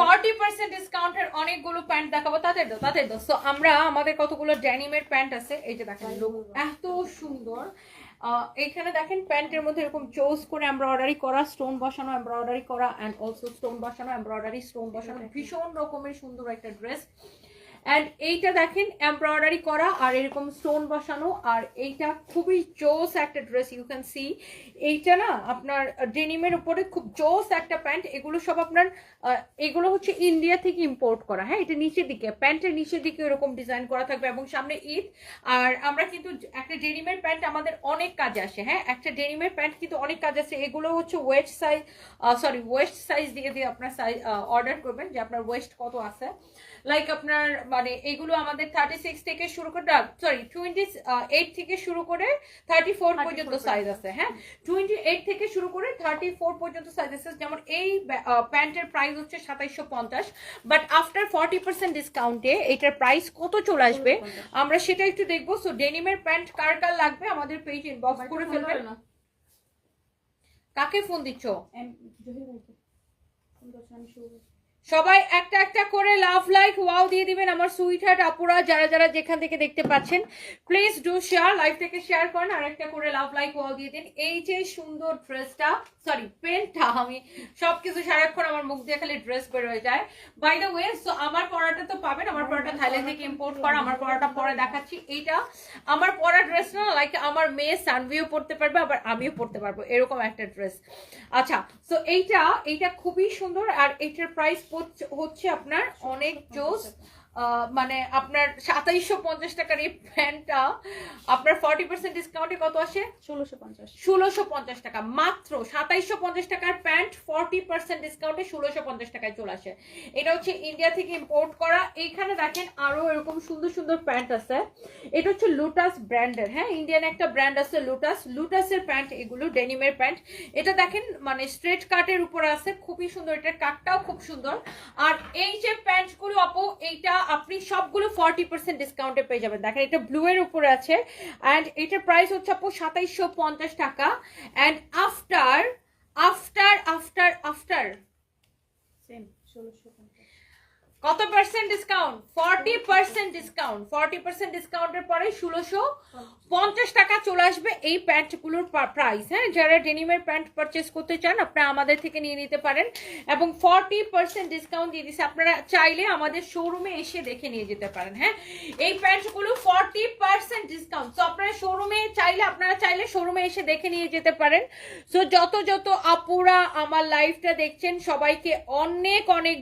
Forty percent ডিসকাউন্টের অনেকগুলো pant দেখাবো তাদের তাদের সো আমরা আমাদের কতগুলো ড্যানিমের প্যান্ট আছে এই যে দেখেন লোক এত সুন্দর। এইখানে দেখেন প্যান্টের মধ্যে এরকম চোজ করে এমব্রয়ডারি করা স্টোন বসানো এমব্রয়ডারি করা অ্যান্ড অলসো স্টোন বসানো এমব্রয়ডারি স্টোন বসানো। ভীষণ রকমের সুন্দর একটা ড্রেস অ্যান্ড এইটা দেখেন এমব্রয়ডারি করা আর এরকম স্টোন বসানো। আর এইটা খুবই জোস একটা ড্রেস ইউ ক্যান সি এইটা না আপনার ডেনিমের উপরে খুব জোস একটা প্যান্ট এগুলো সব আপনার এগুলো হচ্ছে ইন্ডিয়া থেকে ইম্পোর্ট করা। হ্যাঁ এটা নিচের দিকে। প্যান্টের নিচের দিকে এরকম ডিজাইন করা থাকবে এবং সামনে ঈদ। আর আমরা কিন্তু একটা ডেনিমের প্যান্ট আমাদের অনেক কাজে আসে। হ্যাঁ একটা ডেনিমের প্যান্ট কিন্তু অনেক কাজ আছে এগুলো হচ্ছে waist size sorry waist size দিয়ে দিয়ে আপনার সাইজ অর্ডার করবেন যে আপনার ওয়েস্ট কত আছে। লাইক আপনার মানে এগুলো আমাদের থার্টি সিক্স থেকে শুরু করে সরি টোয়েন্টি এইট থেকে শুরু করে থার্টি ফোর 34 পর্যন্ত পর্যন্ত। সাইজ আছে হ্যাঁ? টোয়েন্টি এইট থেকে শুরু করে থার্টি ফোর পর্যন্ত সাইজ আছে। যেমন এই প্যান্টের প্রাইস হচ্ছে সাতাইশশো পঞ্চাশ বাট আফটার ফর্টি পার্সেন্ট ডিসকাউন্টে এটার প্রাইস কত চলে আসবে? আমরা সেটা একটু দেখব। সো ডেনিমের প্যান্ট কার কার লাগবে? আমাদের পেজ ইনবক্স করে ফেলবেন কাকে ফোন দিচ্ছ? সবাই একটা একটা করে লাভ লাইক ওয়াও দিয়ে দিবেন আমার সুইট হার্ট আপুরা, যারা যারা যেখান থেকে দেখতে পাচ্ছেন। প্লিজ ডু শেয়ার লাইভটাকে শেয়ার করেন, আর একটা করে লাভ লাইক ওয়াও দিয়ে দিন। এই যে সুন্দর ড্রেসটা সরি পেনটা আমি সবকিছু সারাক্ষণ আমার মুখ দিয়ে খালি ড্রেস বের হয়ে যায়। বাই দ্য ওয়ে সো আমার পড়াটা তো পাবেন, আমার পড়াটা থাইল্যান্ড থেকে ইম্পোর্ট করা, আমার পড়াটা পরে দেখাচ্ছি। এইটা আমার পরা ড্রেস না লাইক আমার মেয়ে সানভিও পড়তে পারবে, আবার আমিও পড়তে পারব, এরকম একটা ড্রেস আচ্ছা সো এইটা এইটা খুবই সুন্দর, আর এইটার প্রাইস হচ্ছে আপনার অনেক জোস মানে আপনার সাতাইশশো পঞ্চাশ টাকার এই প্যান্টটা আপনার ফর্টি পার্সেন্ট ডিসকাউন্টে কত আসে? ষোলোশো পঞ্চাশ। ষোলোশো পঞ্চাশ টাকা। মাত্র সাতাইশশো পঞ্চাশ টাকার প্যান্ট ফর্টি পার্সেন্ট ডিসকাউন্টে ষোলোশো পঞ্চাশ টাকায় চলে আসে। এটা হচ্ছে ইন্ডিয়া থেকে ইম্পোর্ট করা। এইখানে দেখেন আরও এরকম সুন্দর সুন্দর প্যান্ট আছে। এটা হচ্ছে লুটাস ব্র্যান্ডের হ্যাঁ? ইন্ডিয়ান একটা ব্র্যান্ড আছে লুটাস লুটাসের প্যান্ট এগুলো ডেনিমের প্যান্ট। এটা দেখেন মানে স্ট্রেট কাটের উপরে আছে। খুবই সুন্দর। এটার কাটটাও খুব সুন্দর। আর এই যে প্যান্টগুলো আপু এইটা আপনি সবগুলো ফর্টি পার্সেন্ট ডিসকাউন্টে পেয়ে যাবেন। দেখেন, এটা ব্লু এর উপরে আছে অ্যান্ড এটার প্রাইস হচ্ছে আপু সাতাইশশো পঞ্চাশ টাকা। And after after after after same ষোলোশো কত percent discount forty percent discount forty percent ডিসকাউন্টের পরে ষোলোশো পঞ্চাশ টাকা চলে আসবে এই প্যান্টগুলোর প্রাইস হ্যাঁ যারা ডেনিমের প্যান্ট পারচেস করতে চান, আপনারা আমাদের থেকে নিয়ে নিতে পারেন। এবং ফর্টি পার্সেন্ট ডিসকাউন্ট দিয়ে দিচ্ছে আপনারা চাইলে আমাদের শোরুমে এসে দেখে নিয়ে যেতে পারেন। হ্যাঁ এই প্যান্টগুলো ফর্টি পার্সেন্ট ডিসকাউন্ট সো আপনারা শোরুমে চাইলে, আপনারা চাইলে শোরুমে এসে দেখে নিয়ে যেতে পারেন। সো যত যত আপুরা আমার লাইভটা দেখছেন, সবাইকে অনেক অনেক